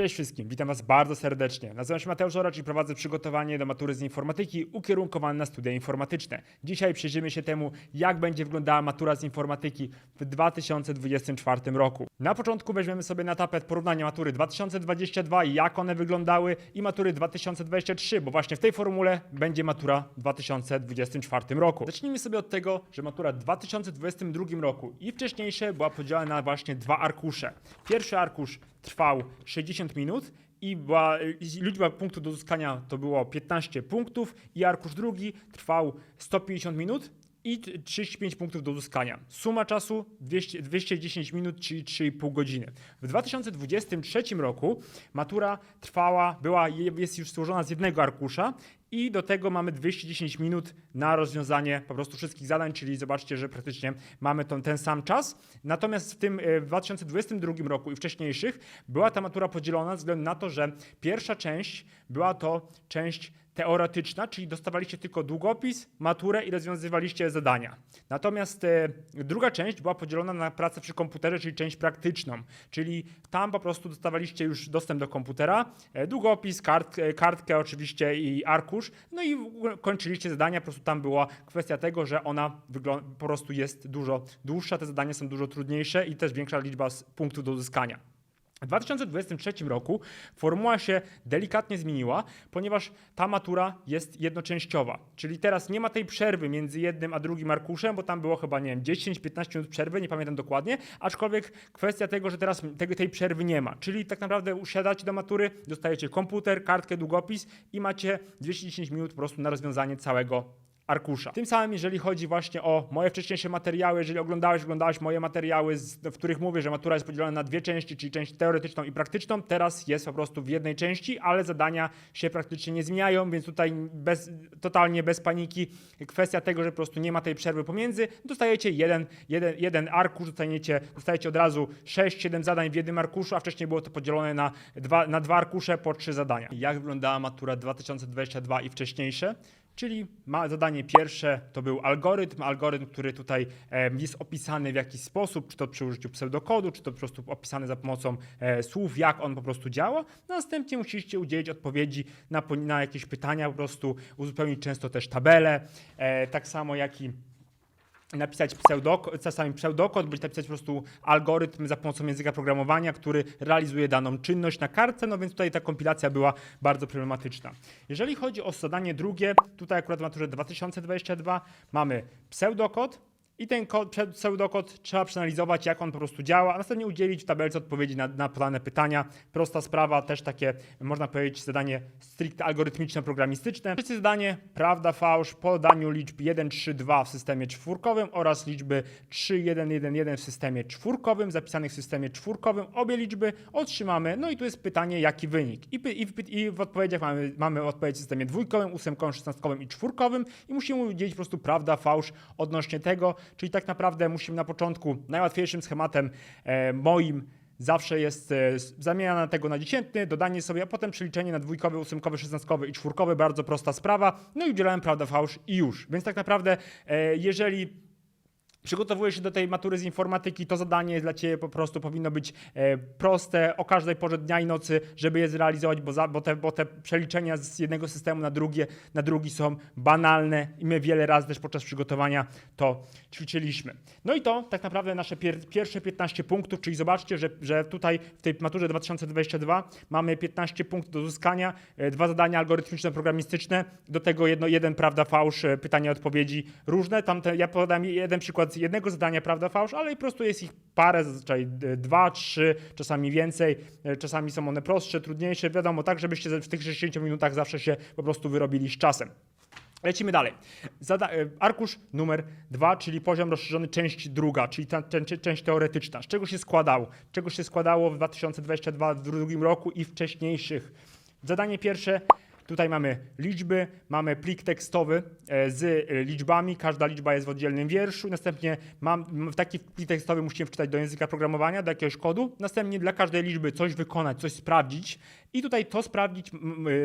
Cześć wszystkim, witam Was bardzo serdecznie. Nazywam się Mateusz Oracz i prowadzę przygotowanie do matury z informatyki ukierunkowane na studia informatyczne. Dzisiaj przyjrzymy się temu, jak będzie wyglądała matura z informatyki w 2024 roku. Na początku weźmiemy sobie na tapet porównanie matury 2022 i jak one wyglądały i matury 2023, bo właśnie w tej formule będzie matura w 2024 roku. Zacznijmy sobie od tego, że matura w 2022 roku i wcześniejsze była podzielona na właśnie dwa arkusze. Pierwszy arkusz trwał 60 minut i była, liczba punktów do uzyskania to było 15 punktów i arkusz drugi trwał 150 minut i 35 punktów do uzyskania. Suma czasu 200, 210 minut, czyli 3,5 godziny. W 2023 roku matura trwała, była, jest już złożona z jednego arkusza i do tego mamy 210 minut na rozwiązanie po prostu wszystkich zadań, czyli zobaczcie, że praktycznie mamy ten, ten sam czas. Natomiast w tym e, w 2022 roku i wcześniejszych była ta matura podzielona ze względu na to, że pierwsza część była to część teoretyczna, czyli dostawaliście tylko długopis, maturę i rozwiązywaliście zadania. Natomiast e, druga część była podzielona na pracę przy komputerze, czyli część praktyczną, czyli tam po prostu dostawaliście już dostęp do komputera, e, długopis, kart, e, kartkę oczywiście i arkusz, no i kończyliście zadania, po prostu tam była kwestia tego, że ona po prostu jest dużo dłuższa, te zadania są dużo trudniejsze i też większa liczba punktów do uzyskania. W 2023 roku formuła się delikatnie zmieniła, ponieważ ta matura jest jednoczęściowa. Czyli teraz nie ma tej przerwy między jednym a drugim arkuszem, bo tam było chyba, nie wiem, 10-15 minut przerwy, nie pamiętam dokładnie, aczkolwiek kwestia tego, że teraz tej przerwy nie ma. Czyli tak naprawdę usiadacie do matury, dostajecie komputer, kartkę, długopis i macie 210 minut po prostu na rozwiązanie całego arkusza. Tym samym, jeżeli chodzi właśnie o moje wcześniejsze materiały, jeżeli oglądałeś, oglądałeś moje materiały, w których mówię, że matura jest podzielona na dwie części, czyli część teoretyczną i praktyczną, teraz jest po prostu w jednej części, ale zadania się praktycznie nie zmieniają, więc tutaj bez, totalnie bez paniki. Kwestia tego, że po prostu nie ma tej przerwy pomiędzy, dostajecie jeden, jeden, jeden arkusz, dostajecie, dostajecie od razu 6-7 zadań w jednym arkuszu, a wcześniej było to podzielone na dwa, na dwa arkusze po trzy zadania. Jak wyglądała matura 2022 i wcześniejsze? Czyli ma zadanie pierwsze to był algorytm, algorytm, który tutaj jest opisany w jakiś sposób, czy to przy użyciu pseudokodu, czy to po prostu opisany za pomocą e, słów, jak on po prostu działa. Następnie musicie udzielić odpowiedzi na, na jakieś pytania, po prostu uzupełnić często też tabelę, e, tak samo jak i napisać pseudokod, czasami pseudokod, bądź napisać po prostu algorytm za pomocą języka programowania, który realizuje daną czynność na kartce, no więc tutaj ta kompilacja była bardzo problematyczna. Jeżeli chodzi o zadanie drugie, tutaj akurat w maturze 2022 mamy pseudokod, i ten kod, pseudokod trzeba przeanalizować, jak on po prostu działa, a następnie udzielić w tabelce odpowiedzi na, na podane pytania. Prosta sprawa, też takie, można powiedzieć, zadanie stricte algorytmiczno-programistyczne. Trzecie zadanie, prawda, fałsz, po daniu liczb 1, 3, 2 w systemie czwórkowym oraz liczby 3, 1, 1, 1 w systemie czwórkowym, zapisanych w systemie czwórkowym. Obie liczby otrzymamy, no i tu jest pytanie, jaki wynik. I, i, w, i w odpowiedziach mamy, mamy odpowiedź w systemie dwójkowym, ósemkowym, szesnastkowym i czwórkowym i musimy udzielić po prostu prawda, fałsz odnośnie tego, czyli tak naprawdę musimy na początku najłatwiejszym schematem e, moim zawsze jest e, zamiana tego na dziesiętny, dodanie sobie, a potem przeliczenie na dwójkowy, ósemkowy, szesnastkowy i czwórkowy, bardzo prosta sprawa, no i udzielałem prawda, fałsz i już. Więc tak naprawdę, e, jeżeli przygotowujesz się do tej matury z informatyki, to zadanie dla Ciebie po prostu powinno być e, proste o każdej porze dnia i nocy, żeby je zrealizować, bo, za, bo, te, bo te przeliczenia z jednego systemu na, drugie, na drugi są banalne i my wiele razy też podczas przygotowania to ćwiczyliśmy. No i to tak naprawdę nasze pier, pierwsze 15 punktów, czyli zobaczcie, że, że tutaj w tej maturze 2022 mamy 15 punktów do uzyskania, e, dwa zadania algorytmiczno-programistyczne, do tego jedno, jeden prawda, fałsz, e, pytania, odpowiedzi różne. Tam te, ja podam jeden przykład z jednego zadania prawda, fałsz, ale po prostu jest ich parę, zazwyczaj dwa, trzy, czasami więcej, e, czasami są one prostsze, trudniejsze, wiadomo, tak, żebyście w tych 60 minutach zawsze się po prostu wyrobili z czasem. Lecimy dalej. Zada- e, arkusz numer dwa, czyli poziom rozszerzony, część druga, czyli ta, część teoretyczna. Z czego się składało? Czego się składało w 2022 w drugim roku i wcześniejszych? Zadanie pierwsze. Tutaj mamy liczby, mamy plik tekstowy e, z e, liczbami, każda liczba jest w oddzielnym wierszu. Następnie mam, taki plik tekstowy musimy wczytać do języka programowania, do jakiegoś kodu. Następnie dla każdej liczby coś wykonać, coś sprawdzić I tutaj to sprawdzić,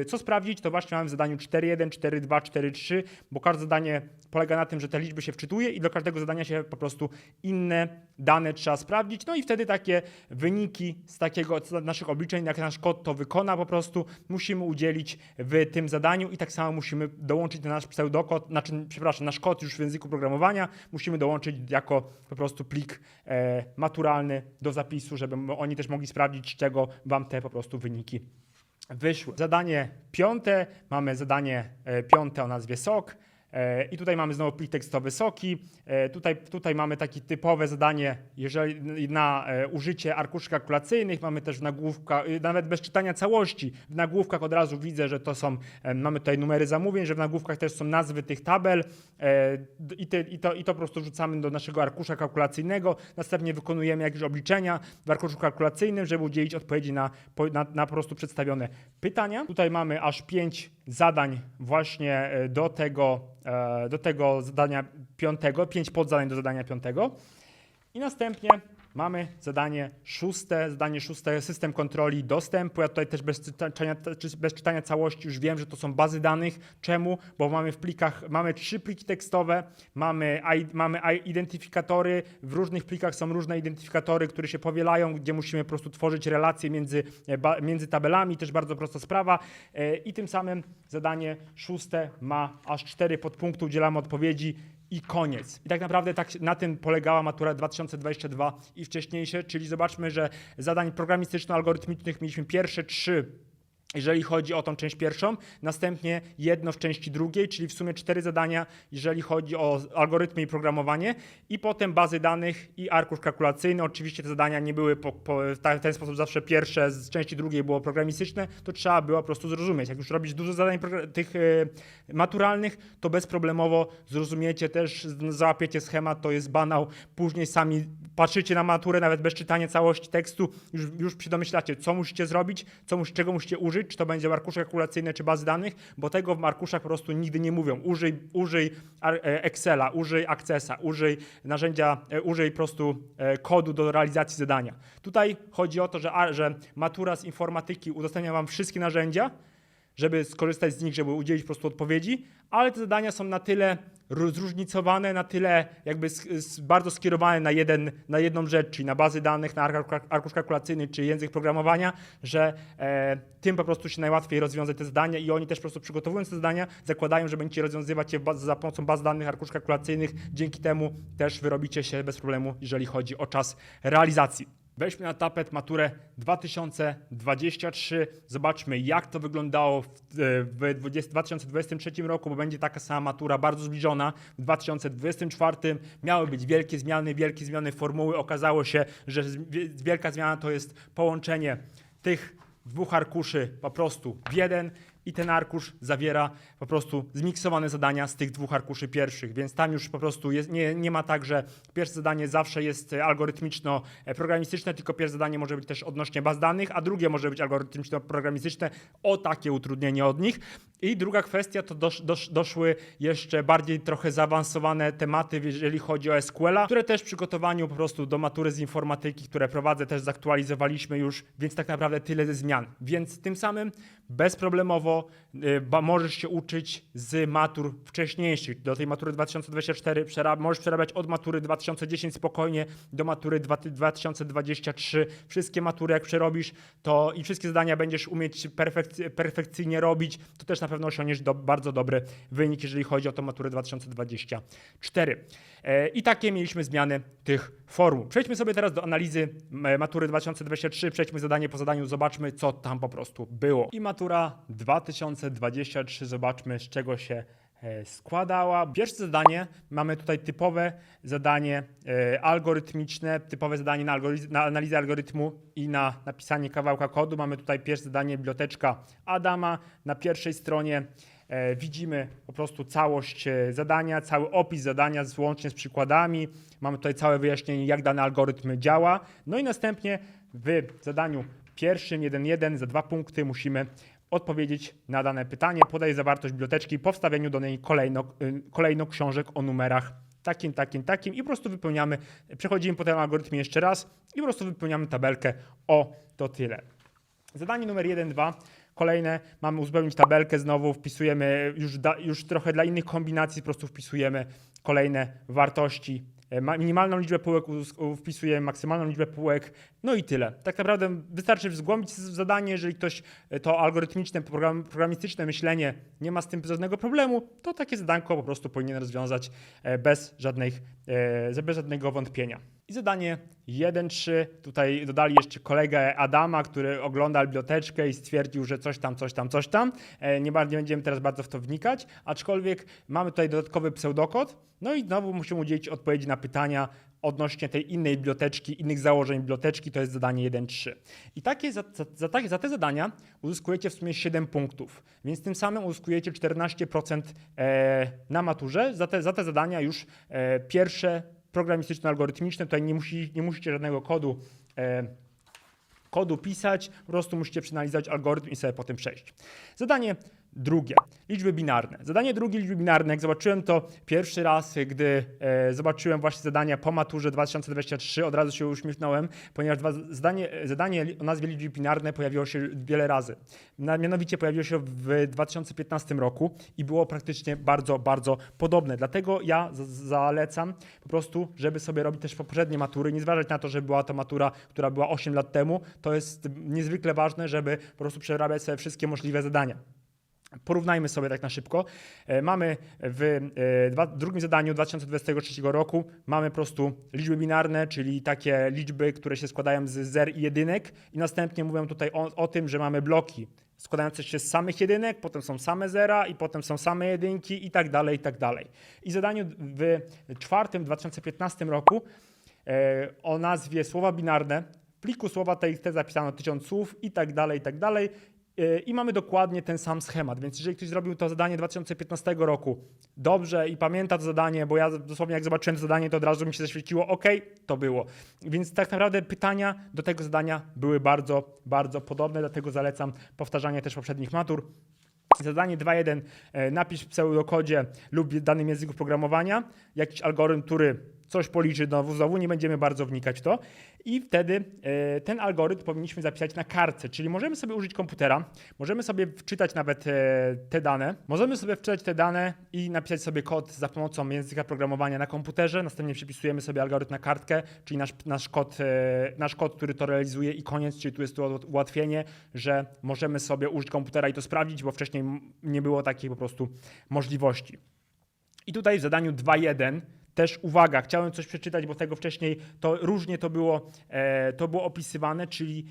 y, co sprawdzić, to właśnie mamy w zadaniu 4.1, 4.2, 4.3, bo każde zadanie polega na tym, że te liczby się wczytuje i do każdego zadania się po prostu inne dane trzeba sprawdzić. No i wtedy takie wyniki z takiego z naszych obliczeń, jak nasz kod to wykona, po prostu musimy udzielić w tym zadaniu i tak samo musimy dołączyć ten nasz pseudokod, znaczy, przepraszam, nasz kod już w języku programowania, musimy dołączyć jako po prostu plik e, maturalny do zapisu, żeby oni też mogli sprawdzić, z czego wam te po prostu wyniki wyszły. Zadanie piąte, mamy zadanie e, piąte o nazwie SOK. E, I tutaj mamy znowu plik tekstowy SOKI. E, Tutaj, tutaj mamy takie typowe zadanie, jeżeli na e, użycie arkuszy kalkulacyjnych, mamy też w nagłówkach, nawet bez czytania całości, w nagłówkach od razu widzę, że to są, mamy tutaj numery zamówień, że w nagłówkach też są nazwy tych tabel i, te, i, to, i to po prostu wrzucamy do naszego arkusza kalkulacyjnego, następnie wykonujemy jakieś obliczenia w arkuszu kalkulacyjnym, żeby udzielić odpowiedzi na, na, na po prostu przedstawione pytania. Tutaj mamy aż pięć zadań właśnie do tego, do tego zadania piątego, pięć podzadań do zadania piątego. I następnie mamy zadanie szóste, zadanie szóste, system kontroli dostępu. Ja tutaj też bez czytania, czy bez czytania całości już wiem, że to są bazy danych. Czemu? Bo mamy w plikach, mamy trzy pliki tekstowe, mamy, mamy identyfikatory, w różnych plikach są różne identyfikatory, które się powielają, gdzie musimy po prostu tworzyć relacje między, e, między tabelami, też bardzo prosta sprawa. E, I tym samym zadanie szóste ma aż cztery podpunkty, udzielamy odpowiedzi i koniec. I tak naprawdę tak na tym polegała matura 2022 i wcześniejsze, czyli zobaczmy, że zadań programistyczno-algorytmicznych mieliśmy pierwsze trzy jeżeli chodzi o tą część pierwszą, następnie jedno w części drugiej, czyli w sumie cztery zadania, jeżeli chodzi o algorytmy i programowanie, i potem bazy danych i arkusz kalkulacyjny. Oczywiście te zadania nie były po, po, w ten sposób zawsze pierwsze, z części drugiej było programistyczne, to trzeba było po prostu zrozumieć. Jak już robić dużo zadań tych e, maturalnych, to bezproblemowo zrozumiecie też, załapiecie schemat, to jest banał. Później sami patrzycie na maturę, nawet bez czytania całości tekstu, już, już się co musicie zrobić, co czego musicie użyć, czy to będzie arkusze kalkulacyjne, czy bazy danych, bo tego w arkuszach po prostu nigdy nie mówią. Użyj, użyj e, Excela, użyj Accessa, użyj narzędzia, e, użyj po prostu e, kodu do realizacji zadania. Tutaj chodzi o to, że, że matura z informatyki udostępnia wam wszystkie narzędzia, żeby skorzystać z nich, żeby udzielić po prostu odpowiedzi, ale te zadania są na tyle zróżnicowane, na tyle jakby bardzo skierowane na, jeden, na jedną rzecz, czyli na bazy danych, na ark- arkusz kalkulacyjny czy język programowania, że e, tym po prostu się najłatwiej rozwiązać te zadania i oni też po prostu przygotowując te zadania zakładają, że będziecie rozwiązywać je za pomocą baz danych, arkusz kalkulacyjnych. Dzięki temu też wyrobicie się bez problemu, jeżeli chodzi o czas realizacji. Weźmy na tapet maturę 2023. Zobaczmy, jak to wyglądało w, w 20, 2023 roku, bo będzie taka sama matura, bardzo zbliżona. W 2024 miały być wielkie zmiany, wielkie zmiany formuły. Okazało się, że wielka zmiana to jest połączenie tych dwóch arkuszy po prostu w jeden i ten arkusz zawiera po prostu zmiksowane zadania z tych dwóch arkuszy pierwszych, więc tam już po prostu jest, nie, nie ma tak, że pierwsze zadanie zawsze jest e, algorytmiczno-programistyczne, tylko pierwsze zadanie może być też odnośnie baz danych, a drugie może być algorytmiczno-programistyczne, o takie utrudnienie od nich. I druga kwestia to dosz, dosz, doszły jeszcze bardziej trochę zaawansowane tematy, jeżeli chodzi o SQL-a, które też w przygotowaniu po prostu do matury z informatyki, które prowadzę, też zaktualizowaliśmy już, więc tak naprawdę tyle ze zmian. Więc tym samym bezproblemowo y, możesz się uczyć z matur wcześniejszych. Do tej matury 2024 przerab, możesz przerabiać od matury 2010 spokojnie do matury dwa- 2023. Wszystkie matury jak przerobisz, to i wszystkie zadania będziesz umieć perfekcy, perfekcyjnie robić, to też na pewno osiągniesz do, bardzo dobry wynik, jeżeli chodzi o tą maturę 2024. E, I takie mieliśmy zmiany tych formuł. Przejdźmy sobie teraz do analizy matury 2023. Przejdźmy zadanie po zadaniu, zobaczmy, co tam po prostu było. I matura 2023, zobaczmy, z czego się e, składała. Pierwsze zadanie, mamy tutaj typowe zadanie e, algorytmiczne, typowe zadanie na, algoryz- na analizę algorytmu i na napisanie kawałka kodu. Mamy tutaj pierwsze zadanie, biblioteczka Adama. Na pierwszej stronie e, widzimy po prostu całość zadania, cały opis zadania z, łącznie z przykładami. Mamy tutaj całe wyjaśnienie, jak dany algorytm działa. No i następnie w zadaniu pierwszym 1.1 za dwa punkty musimy odpowiedzieć na dane pytanie, podaj zawartość biblioteczki po wstawieniu do niej kolejno, y, kolejno książek o numerach takim, takim, takim i po prostu wypełniamy, przechodzimy po tym algorytmie jeszcze raz i po prostu wypełniamy tabelkę o to tyle. Zadanie numer 1, 2. Kolejne, mamy uzupełnić tabelkę, znowu wpisujemy, już, da, już trochę dla innych kombinacji po prostu wpisujemy kolejne wartości. E, ma- Minimalną liczbę półek wpisujemy, maksymalną liczbę półek, no i tyle. Tak naprawdę wystarczy zgłębić zadanie, jeżeli ktoś e, to algorytmiczne, program, programistyczne myślenie nie ma z tym żadnego problemu, to takie zadanko po prostu powinien rozwiązać e, bez, żadnych, bez żadnego wątpienia. I zadanie 1.3. Tutaj dodali jeszcze kolegę Adama, który ogląda biblioteczkę i stwierdził, że coś tam, coś tam, coś tam. E, Nie, będziemy teraz bardzo w to wnikać, aczkolwiek mamy tutaj dodatkowy pseudokod. No i znowu musimy udzielić odpowiedzi na pytania odnośnie tej innej biblioteczki, innych założeń biblioteczki, to jest zadanie 1.3. I takie, za, za, takie- za te zadania uzyskujecie w sumie 7 punktów, więc tym samym uzyskujecie 14% e, na maturze. Za te, za te zadania już e, pierwsze programistyczno-algorytmiczne, tutaj nie, musi, nie musicie żadnego kodu e, kodu pisać, po prostu musicie przeanalizować algorytm i sobie potem przejść. Zadanie drugie, liczby binarne. Zadanie drugie, liczby binarne, jak zobaczyłem to pierwszy raz, gdy e, zobaczyłem właśnie zadania po maturze 2023, od razu się uśmiechnąłem, ponieważ dwa, zadanie, zadanie o nazwie liczby binarne pojawiło się wiele razy. Na, mianowicie pojawiło się w 2015 roku i było praktycznie bardzo, bardzo podobne. Dlatego ja z- zalecam po prostu, żeby sobie robić też poprzednie matury, nie zważać na to, że była to matura, która była 8 lat temu, to jest niezwykle ważne, żeby po prostu przerabiać sobie wszystkie możliwe zadania. Porównajmy sobie tak na szybko. E, Mamy w e, dwa, drugim zadaniu 2023 roku mamy po prostu liczby binarne, czyli takie liczby, które się składają z zer i jedynek i następnie mówią tutaj o, o tym, że mamy bloki składające się z samych jedynek, potem są same zera i potem są same jedynki i tak dalej, i tak dalej. I zadaniu w czwartym 2015 roku e, o nazwie słowa binarne. W pliku słowa TXT zapisano tysiąc słów i tak dalej, i tak dalej. I mamy dokładnie ten sam schemat, więc jeżeli ktoś zrobił to zadanie 2015 roku dobrze i pamięta to zadanie, bo ja dosłownie jak zobaczyłem to zadanie, to od razu mi się zaświeciło, ok, to było. Więc tak naprawdę pytania do tego zadania były bardzo, bardzo podobne, dlatego zalecam powtarzanie też poprzednich matur. Zadanie 2.1. e, Napisz w pseudokodzie lub w danym języku programowania jakiś algorytm, który coś policzy, znowu, znowu nie będziemy bardzo wnikać w to. I wtedy e, ten algorytm powinniśmy zapisać na kartce, czyli możemy sobie użyć komputera, możemy sobie wczytać nawet e, te dane, możemy sobie wczytać te dane i napisać sobie kod za pomocą języka programowania na komputerze, następnie przypisujemy sobie algorytm na kartkę, czyli nasz, nasz, kod, e, nasz kod, który to realizuje i koniec, czyli tu jest to ułatwienie, że możemy sobie użyć komputera i to sprawdzić, bo wcześniej nie było takiej po prostu możliwości. I tutaj w zadaniu 2.1 też uwaga, chciałem coś przeczytać, bo tego wcześniej to różnie to było, e, to było opisywane, czyli,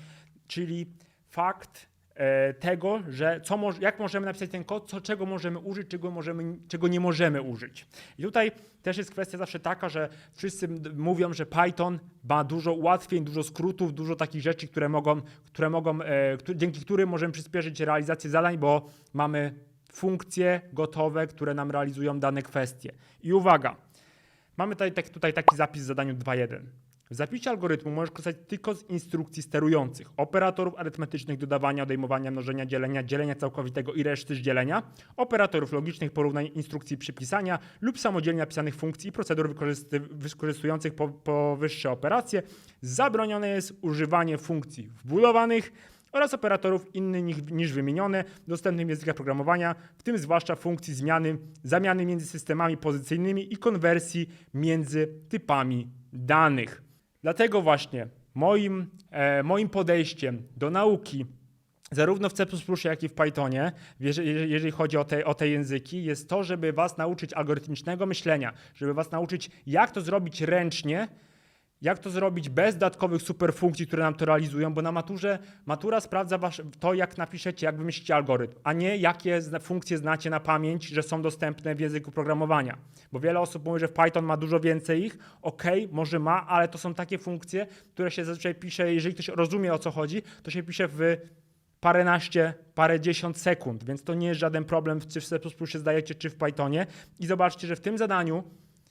czyli fakt e, tego, że co moż, jak możemy napisać ten kod, co, czego możemy użyć, czego, możemy, czego nie możemy użyć. I tutaj też jest kwestia zawsze taka, że wszyscy mówią, że Python ma dużo ułatwień, dużo skrótów, dużo takich rzeczy, które mogą, które mogą e, dzięki którym możemy przyspieszyć realizację zadań, bo mamy funkcje gotowe, które nam realizują dane kwestie. I uwaga, mamy tutaj, tak, tutaj taki zapis w zadaniu 2.1. W zapisie algorytmu możesz korzystać tylko z instrukcji sterujących, operatorów arytmetycznych dodawania, odejmowania, mnożenia, dzielenia, dzielenia całkowitego i reszty z dzielenia, operatorów logicznych, porównań instrukcji przypisania lub samodzielnie napisanych funkcji i procedur wykorzystujących po, powyższe operacje. Zabronione jest używanie funkcji wbudowanych, oraz operatorów innych niż, wymienione w dostępnym językach programowania, w tym zwłaszcza funkcji zmiany, zamiany między systemami pozycyjnymi i konwersji między typami danych. Dlatego właśnie moim, e, moim podejściem do nauki zarówno w C++, jak i w Pythonie, jeżeli chodzi o te, o te języki, jest to, żeby was nauczyć algorytmicznego myślenia, żeby was nauczyć, jak to zrobić ręcznie, jak to zrobić bez dodatkowych superfunkcji, które nam to realizują, bo na maturze matura sprawdza wasz, to, jak napiszecie, jak wymyślicie algorytm, a nie jakie funkcje znacie na pamięć, że są dostępne w języku programowania. Bo wiele osób mówi, że Python ma dużo więcej ich. Okej, może ma, ale to są takie funkcje, które się zazwyczaj pisze, jeżeli ktoś rozumie o co chodzi, to się pisze w paręnaście, parędziesiąt sekund, więc to nie jest żaden problem, czy w C++ zdajecie, czy w Pythonie. I zobaczcie, że w tym zadaniu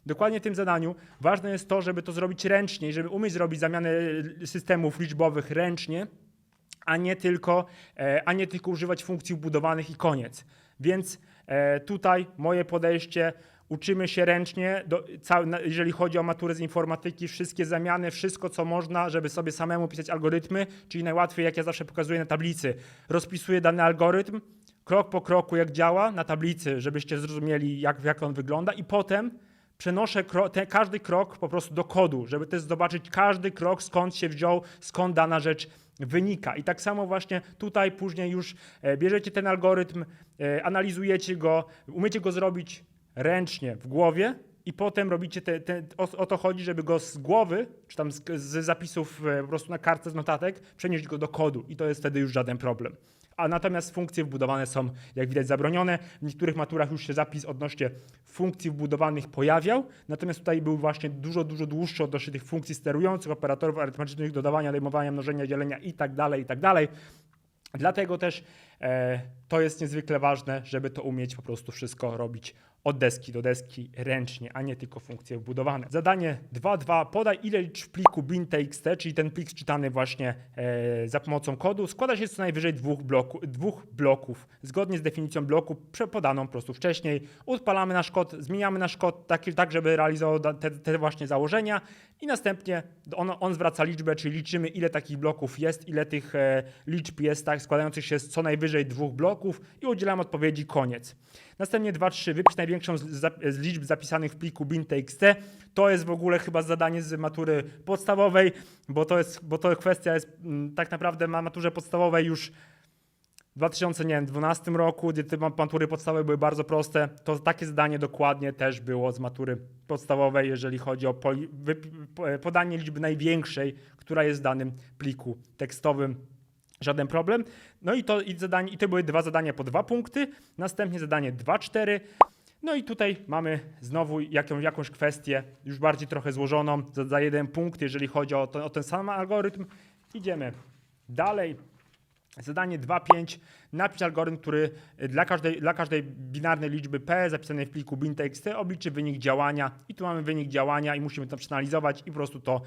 Dokładnie w tym zadaniu ważne jest to, żeby to zrobić ręcznie i żeby umieć zrobić zamianę systemów liczbowych ręcznie, a nie tylko, e, a nie tylko używać funkcji wbudowanych i koniec. Więc e, tutaj moje podejście, uczymy się ręcznie, do, jeżeli chodzi o maturę z informatyki, wszystkie zamiany, wszystko co można, żeby sobie samemu pisać algorytmy, czyli najłatwiej, jak ja zawsze pokazuję na tablicy, rozpisuję dany algorytm, krok po kroku jak działa na tablicy, żebyście zrozumieli jak, jak on wygląda i potem przenoszę te, każdy krok po prostu do kodu, żeby też zobaczyć każdy krok, skąd się wziął, skąd dana rzecz wynika. I tak samo właśnie tutaj później już e, bierzecie ten algorytm, e, analizujecie go, umiecie go zrobić ręcznie w głowie i potem robicie te, te, o, o to chodzi, żeby go z głowy, czy tam z, z zapisów e, po prostu na kartce z notatek, przenieść go do kodu i to jest wtedy już żaden problem. A natomiast funkcje wbudowane są, jak widać, zabronione. W niektórych maturach już się zapis odnośnie funkcji wbudowanych pojawiał, natomiast tutaj był właśnie dużo, dużo dłuższy odnośnie tych funkcji sterujących, operatorów arytmetycznych, dodawania, odejmowania, mnożenia, dzielenia i tak dalej, i tak. Dlatego też to jest niezwykle ważne, żeby to umieć po prostu wszystko robić od deski do deski ręcznie, a nie tylko funkcje wbudowane. Zadanie 2.2. Podaj ilość w pliku bin.txt, czyli ten plik czytany właśnie e, za pomocą kodu, składa się co najwyżej dwóch, bloku, dwóch bloków. Zgodnie z definicją bloku prze- podaną po prostu wcześniej. Odpalamy nasz kod, zmieniamy nasz kod tak, tak żeby realizował te, te właśnie założenia i następnie on, on zwraca liczbę, czyli liczymy ile takich bloków jest, ile tych e, liczb jest tak składających się z co najwyżej dwóch bloków i udzielamy odpowiedzi koniec. Następnie 2-3. Wypisz największą z, liczb zapisanych w pliku bin.txt. To jest w ogóle chyba zadanie z matury podstawowej, bo to jest, bo to kwestia jest mm, tak naprawdę na maturze podstawowej już w 2012 roku, gdzie te matury podstawowe były bardzo proste, to takie zadanie dokładnie też było z matury podstawowej, jeżeli chodzi o podanie liczby największej, która jest w danym pliku tekstowym. Żaden problem. No i to, i zadanie, i to były dwa zadania po dwa punkty. Następnie zadanie 2-4. No i tutaj mamy znowu jaką, jakąś kwestię, już bardziej trochę złożoną, za, za jeden punkt, jeżeli chodzi o, to, o ten sam algorytm. Idziemy dalej. Zadanie 2.5. Napisz algorytm, który dla każdej, dla każdej binarnej liczby p zapisanej w pliku bin.txt obliczy wynik działania i tu mamy wynik działania i musimy to przeanalizować i po prostu to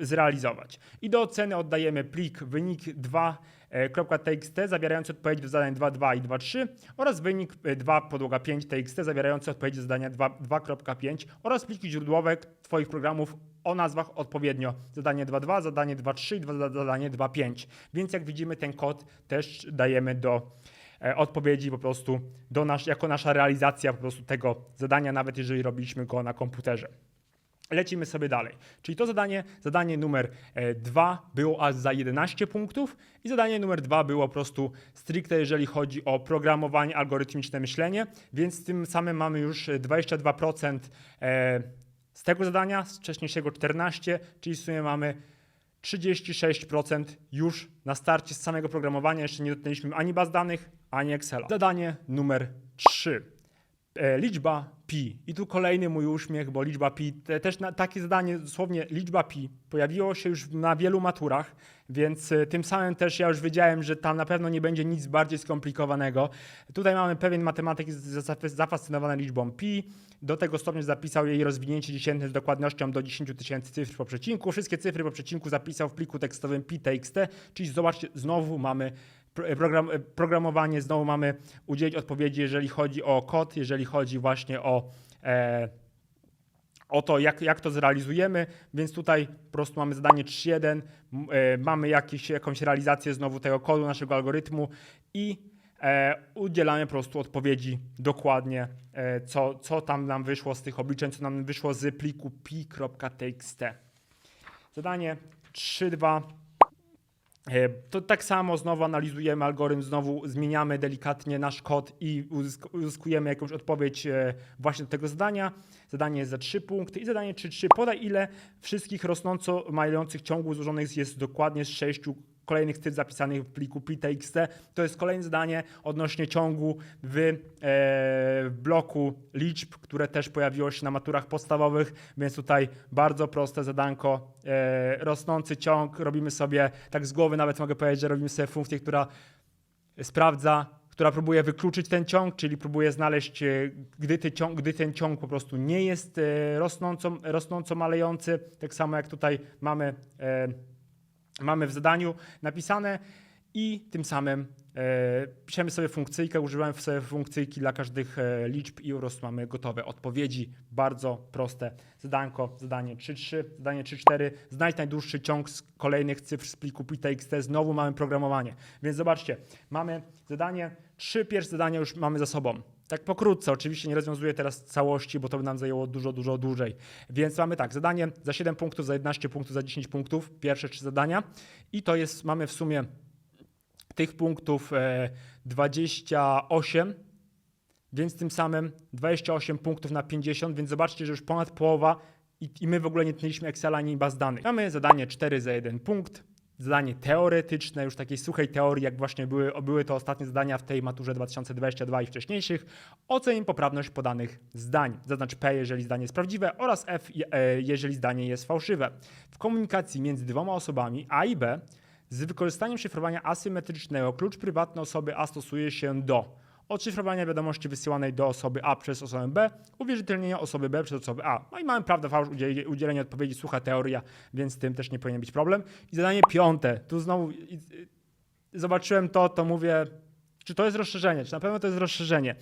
zrealizować. I do oceny oddajemy plik wynik 2.txt zawierający odpowiedzi do zadań 2.2 i 2.3 oraz wynik e, 2 podłoga 5 txt zawierający odpowiedzi do zadania 2 2.5 oraz pliki źródłowe Twoich programów o nazwach odpowiednio zadanie 2.2, zadanie 2.3 i zadanie 2.5. Więc jak widzimy ten kod też dajemy do e, odpowiedzi po prostu do nasz, jako nasza realizacja po prostu tego zadania, nawet jeżeli robiliśmy go na komputerze. Lecimy sobie dalej. Czyli to zadanie, zadanie numer 2 było aż za 11 punktów i zadanie numer 2 było po prostu stricte, jeżeli chodzi o programowanie, algorytmiczne myślenie, więc tym samym mamy już e, 22% e, z tego zadania, z wcześniejszego 14, czyli w sumie mamy 36% już na starcie z samego programowania. Jeszcze nie dotknęliśmy ani baz danych, ani Excela. Zadanie numer 3 e, liczba pi. I tu kolejny mój uśmiech, bo liczba pi, te, też na, takie zadanie, dosłownie liczba pi, pojawiło się już na wielu maturach, więc e, tym samym też ja już wiedziałem, że tam na pewno nie będzie nic bardziej skomplikowanego. Tutaj mamy pewien matematyk zafascynowany liczbą pi, do tego stopnia zapisał jej rozwinięcie dziesiętne z dokładnością do 10 tysięcy cyfr po przecinku. Wszystkie cyfry po przecinku zapisał w pliku tekstowym pi.txt, czyli zobaczcie, znowu mamy program, programowanie, znowu mamy udzielić odpowiedzi, jeżeli chodzi o kod, jeżeli chodzi właśnie o, e, o to, jak, jak to zrealizujemy, więc tutaj po prostu mamy zadanie 3.1, m, e, mamy jakiś, jakąś realizację znowu tego kodu, naszego algorytmu i e, udzielamy po prostu odpowiedzi dokładnie, e, co, co tam nam wyszło z tych obliczeń, co nam wyszło z pliku pi.txt. Zadanie 3.2. E, To tak samo znowu analizujemy algorytm, znowu zmieniamy delikatnie nasz kod i uzysk- uzyskujemy jakąś odpowiedź e, właśnie do tego zadania. Zadanie jest za 3 punkty i zadanie 3.3. Podaj ile wszystkich rosnąco mających ciągów złożonych jest dokładnie z 6 kolejnych cyfr zapisanych w pliku pi.txt. To jest kolejne zadanie odnośnie ciągu w, e, w bloku liczb, które też pojawiło się na maturach podstawowych, więc tutaj bardzo proste zadanko. E, rosnący ciąg robimy sobie, tak z głowy nawet mogę powiedzieć, że robimy sobie funkcję, która sprawdza, która próbuje wykluczyć ten ciąg, czyli próbuje znaleźć, e, gdy, ty ciąg, gdy ten ciąg po prostu nie jest e, rosnąco, rosnąco malejący, tak samo jak tutaj mamy, e, mamy w zadaniu napisane. i tym samym e, piszemy sobie funkcyjkę, używamy sobie funkcyjki dla każdych e, liczb i po prostu mamy gotowe odpowiedzi. Bardzo proste zadanko, zadanie 3.3, zadanie 3.4. Znajdź najdłuższy ciąg z kolejnych cyfr z pliku PIT.txt. Znowu mamy programowanie. Więc zobaczcie, mamy zadanie 3, pierwsze zadanie już mamy za sobą. Tak pokrótce, oczywiście nie rozwiązuję teraz całości, bo to by nam zajęło dużo, dużo dłużej. Więc mamy tak, zadanie za 7 punktów, za 11 punktów, za 10 punktów, pierwsze trzy zadania i to jest, mamy w sumie tych punktów e, 28, więc tym samym 28 punktów na 50, więc zobaczcie, że już ponad połowa i, i my w ogóle nie tnęliśmy Excela ani baz danych. Mamy zadanie 4 za 1 punkt, zadanie teoretyczne, już takiej suchej teorii, jak właśnie były, były to ostatnie zadania w tej maturze 2022 i wcześniejszych. Oceń poprawność podanych zdań. Zaznacz P, jeżeli zdanie jest prawdziwe oraz F, e, jeżeli zdanie jest fałszywe. W komunikacji między dwoma osobami A i B z wykorzystaniem szyfrowania asymetrycznego klucz prywatny osoby A stosuje się do odszyfrowania wiadomości wysyłanej do osoby A przez osobę B, uwierzytelnienia osoby B przez osobę A. No i mamy prawdę, fałsz, udzielenie, odpowiedzi, sucha teoria, więc z tym też nie powinien być problem. I zadanie piąte, tu znowu zobaczyłem to, to mówię, czy to jest rozszerzenie, czy na pewno to jest rozszerzenie.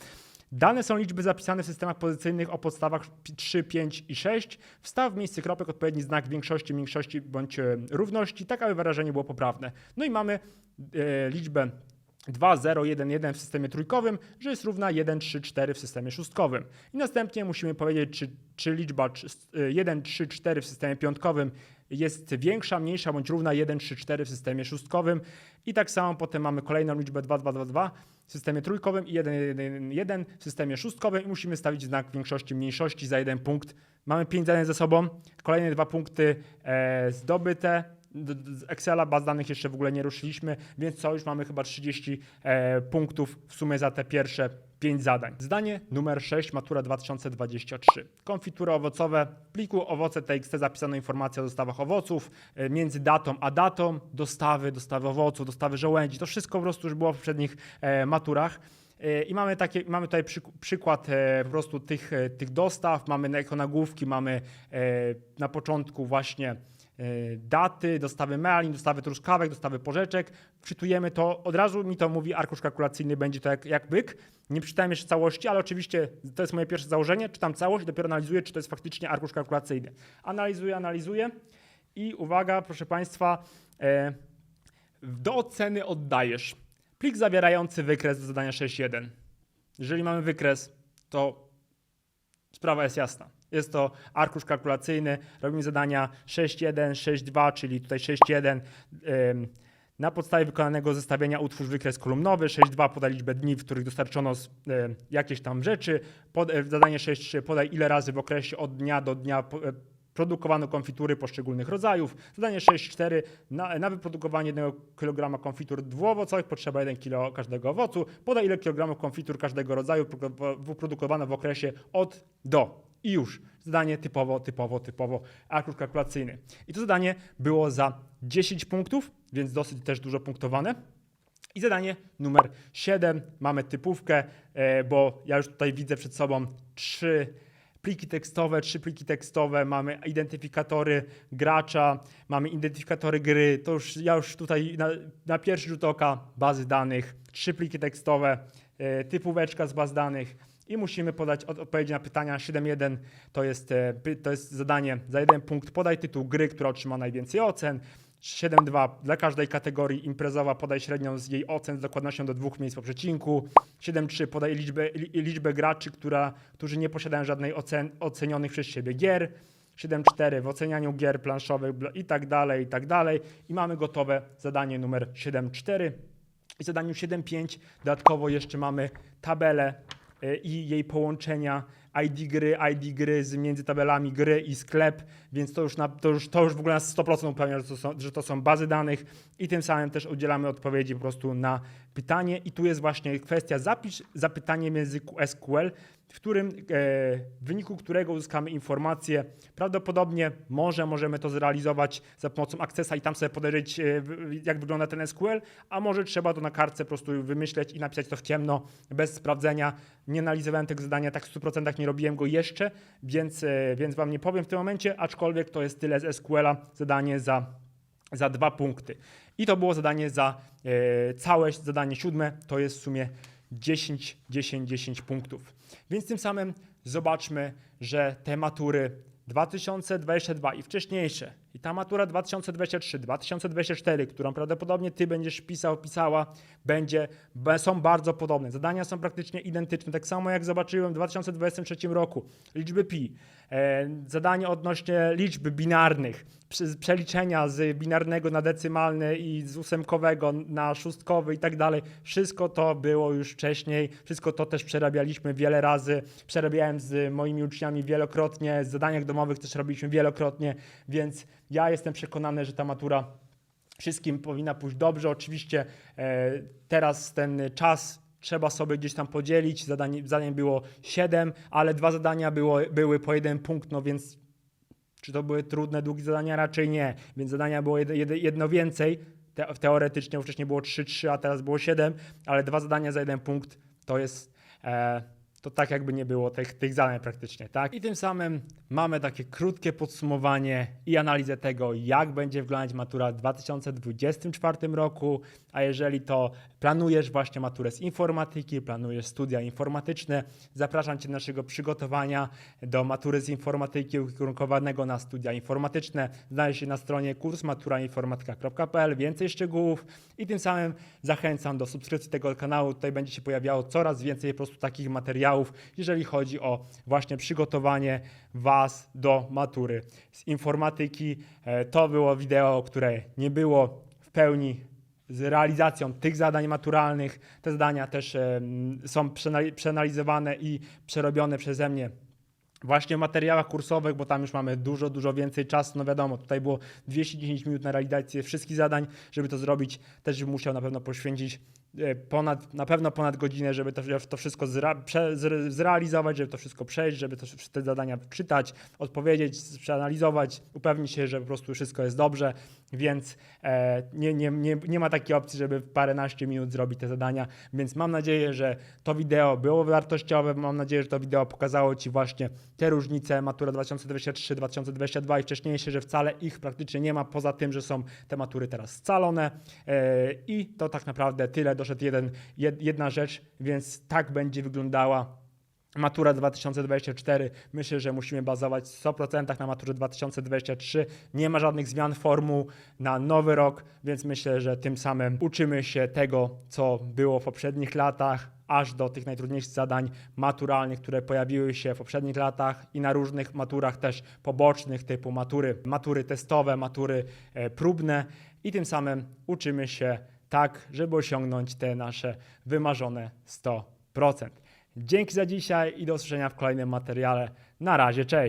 Dane są liczby zapisane w systemach pozycyjnych o podstawach 3, 5 i 6. Wstaw w miejsce kropek odpowiedni znak większości, mniejszości bądź e, równości, tak aby wyrażenie było poprawne. No i mamy e, liczbę 2, 0, 1, 1 w systemie trójkowym, że jest równa 1, 3, 4 w systemie szóstkowym. I następnie musimy powiedzieć, czy, czy liczba trz- y, 1, 3, 4 w systemie piątkowym jest większa, mniejsza bądź równa 1, 3, 4 w systemie szóstkowym. I tak samo potem mamy kolejną liczbę 2, 2, 2, 2 w systemie trójkowym i 1, 1, 1, 1 w systemie szóstkowym i musimy stawić znak większości, mniejszości za jeden punkt. Mamy 5 zadań ze sobą, kolejne dwa punkty e, zdobyte. Z Excela baz danych jeszcze w ogóle nie ruszyliśmy, więc co, już mamy chyba 30 e, punktów w sumie za te pierwsze 5 zadań. Zdanie numer 6, matura 2023. Konfitury owocowe. W pliku owoce TXT zapisano informację o dostawach owoców e, między datą a datą, dostawy, dostawy owoców, dostawy żołędzi. To wszystko po prostu już było w poprzednich e, maturach. I mamy, takie, mamy tutaj przyk- przykład po prostu tych, tych dostaw. Mamy jako nagłówki, mamy na początku właśnie daty, dostawy malin, dostawy truskawek, dostawy porzeczek. Wczytujemy to, od razu mi to mówi arkusz kalkulacyjny, będzie to jak, jak byk. Nie przeczytałem jeszcze całości, ale oczywiście to jest moje pierwsze założenie. Czytam całość dopiero analizuję, czy to jest faktycznie arkusz kalkulacyjny. Analizuję, analizuję i uwaga, proszę Państwa, e, do oceny oddajesz plik zawierający wykres do zadania 6.1. Jeżeli mamy wykres, to sprawa jest jasna. Jest to arkusz kalkulacyjny, robimy zadania 6.1, 6.2, czyli tutaj 6.1. ym, Na podstawie wykonanego zestawienia utwórz wykres kolumnowy, 6.2 podaj liczbę dni, w których dostarczono jakieś tam rzeczy, pod, y, zadanie 6.3 podaj ile razy w okresie od dnia do dnia y, produkowano konfitury poszczególnych rodzajów. Zadanie 6.4 na, na wyprodukowanie 1 kg konfitur dwuowocowych potrzeba 1 kg każdego owocu. Podaj ile kilogramów konfitur każdego rodzaju pro- wyprodukowano w okresie od do. I już. Zadanie typowo, typowo, typowo arkusz kalkulacyjny. I to zadanie było za 10 punktów, więc dosyć też dużo punktowane. I zadanie numer 7. Mamy typówkę, e, bo ja już tutaj widzę przed sobą trzy pliki tekstowe, trzy pliki tekstowe, mamy identyfikatory gracza, mamy identyfikatory gry. To już ja już tutaj na, na pierwszy rzut oka bazy danych, trzy pliki tekstowe, e, typóweczka z baz danych i musimy podać od, odpowiedzi na pytania 7.1. To jest, e, to jest zadanie za jeden punkt. Podaj tytuł gry, która otrzyma najwięcej ocen. 7.2 dla każdej kategorii imprezowa podaj średnią z jej ocen z dokładnością do dwóch miejsc po przecinku. 7.3 podaj liczbę, li, liczbę graczy, która, którzy nie posiadają żadnej ocen, ocenionych przez siebie gier. 7.4 w ocenianiu gier planszowych i tak dalej, i tak dalej. I mamy gotowe zadanie numer 7.4. W zadaniu 7.5 dodatkowo jeszcze mamy tabelę e, i jej połączenia. ID gry, ID gry z między tabelami gry i sklep, więc to już, na, to już, to już w ogóle na 100% upewnia, że to, są, że to są bazy danych. I tym samym też udzielamy odpowiedzi po prostu na pytanie. I tu jest właśnie kwestia zapisz zapytanie w języku SQL, w którym e, w wyniku którego uzyskamy informację, prawdopodobnie może możemy to zrealizować za pomocą Accessa i tam sobie podejrzeć e, jak wygląda ten SQL, a może trzeba to na kartce po prostu wymyśleć i napisać to w ciemno, bez sprawdzenia. Nie analizowałem tego zadania, tak w 100% nie robiłem go jeszcze, więc, e, więc wam nie powiem w tym momencie, aczkolwiek to jest tyle z SQL-a, zadanie za za dwa punkty. I to było zadanie za e, całe zadanie siódme, to jest w sumie 10, 10, 10 punktów. Więc tym samym zobaczmy, że te matury 2022 i wcześniejsze, i ta matura 2023, 2024, którą prawdopodobnie ty będziesz pisał, pisała, będzie, są bardzo podobne. Zadania są praktycznie identyczne. Tak samo jak zobaczyłem w 2023 roku liczby pi, e, zadanie odnośnie liczb binarnych, przeliczenia z binarnego na decymalny i z ósemkowego na szóstkowy i tak dalej. Wszystko to było już wcześniej, wszystko to też przerabialiśmy wiele razy. Przerabiałem z moimi uczniami wielokrotnie, z zadaniach domowych też robiliśmy wielokrotnie, więc ja jestem przekonany, że ta matura wszystkim powinna pójść dobrze. Oczywiście e, teraz ten czas trzeba sobie gdzieś tam podzielić. Zadań, zadań było 7, ale dwa zadania było, były po jeden punkt, no więc czy to były trudne, długie zadania? Raczej nie. Więc zadania było jed, jed, jedno więcej. Te, teoretycznie wcześniej było 3-3, a teraz było 7, ale dwa zadania za jeden punkt to jest. E, to tak jakby nie było tych, tych zadań praktycznie, tak? I tym samym mamy takie krótkie podsumowanie i analizę tego, jak będzie wyglądać matura w 2024 roku, a jeżeli to planujesz właśnie maturę z informatyki, planujesz studia informatyczne, zapraszam Cię do naszego przygotowania do matury z informatyki ukierunkowanego na studia informatyczne. Znajdziesz się na stronie kursmaturainformatyka.pl, więcej szczegółów i tym samym zachęcam do subskrypcji tego kanału. Tutaj będzie się pojawiało coraz więcej po prostu takich materiałów, jeżeli chodzi o właśnie przygotowanie Was do matury z informatyki. E, To było wideo, które nie było w pełni z realizacją tych zadań maturalnych. Te zadania też są przeanali- przeanalizowane i przerobione przeze mnie właśnie w materiałach kursowych, bo tam już mamy dużo, dużo więcej czasu. No wiadomo, tutaj było 210 minut na realizację wszystkich zadań. Żeby to zrobić, też bym musiał na pewno poświęcić ponad, na pewno ponad godzinę, żeby to, to wszystko prze, zre, zrealizować, żeby to wszystko przejść, żeby to, te zadania czytać, odpowiedzieć, przeanalizować, upewnić się, że po prostu wszystko jest dobrze, więc e, nie, nie, nie, nie ma takiej opcji, żeby w paręnaście minut zrobić te zadania, więc mam nadzieję, że to wideo było wartościowe, mam nadzieję, że to wideo pokazało Ci właśnie te różnice matura 2023, 2022 i wcześniejsze, że wcale ich praktycznie nie ma, poza tym, że są te matury teraz scalone e, i to tak naprawdę tyle, doszedł jeden, jed, jedna rzecz, więc tak będzie wyglądała Matura 2024, myślę, że musimy bazować w 100% na maturze 2023. Nie ma żadnych zmian formuł na nowy rok, więc myślę, że tym samym uczymy się tego, co było w poprzednich latach, aż do tych najtrudniejszych zadań maturalnych, które pojawiły się w poprzednich latach i na różnych maturach też pobocznych, typu matury, matury testowe, matury e, próbne i tym samym uczymy się tak, żeby osiągnąć te nasze wymarzone 100%. Dzięki za dzisiaj i do usłyszenia w kolejnym materiale. Na razie, cześć!